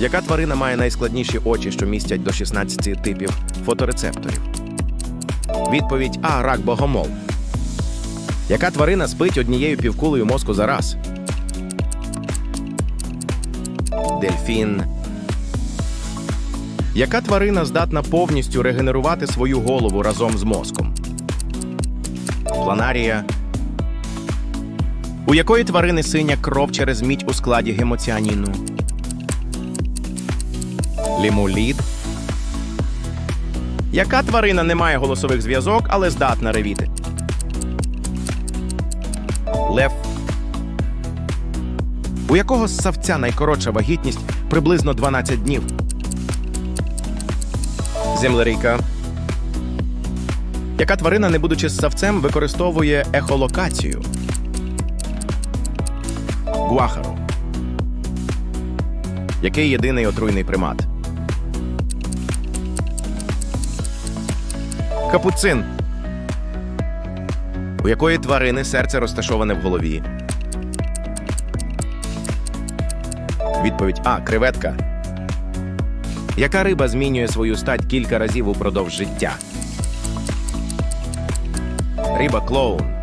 Яка тварина має найскладніші очі, що містять до 16 типів фоторецепторів? Відповідь А. Рак богомол. Яка тварина спить однією півкулею мозку за раз? Дельфін. Яка тварина здатна повністю регенерувати свою голову разом з мозком? Планарія. У якої тварини синя кров через мідь у складі гемоціаніну? Лімулід. Яка тварина не має голосових зв'язок, але здатна ревіти? Лев. У якого з савця найкоротша вагітність приблизно 12 днів? Землерійка. Яка тварина, не будучи з савцем, використовує ехолокацію? Гуахаро. Який єдиний отруйний примат? Капуцин. У якої тварини серце розташоване в голові? Відповідь А. Креветка. Яка риба змінює свою стать кілька разів упродовж життя? Риба клоун.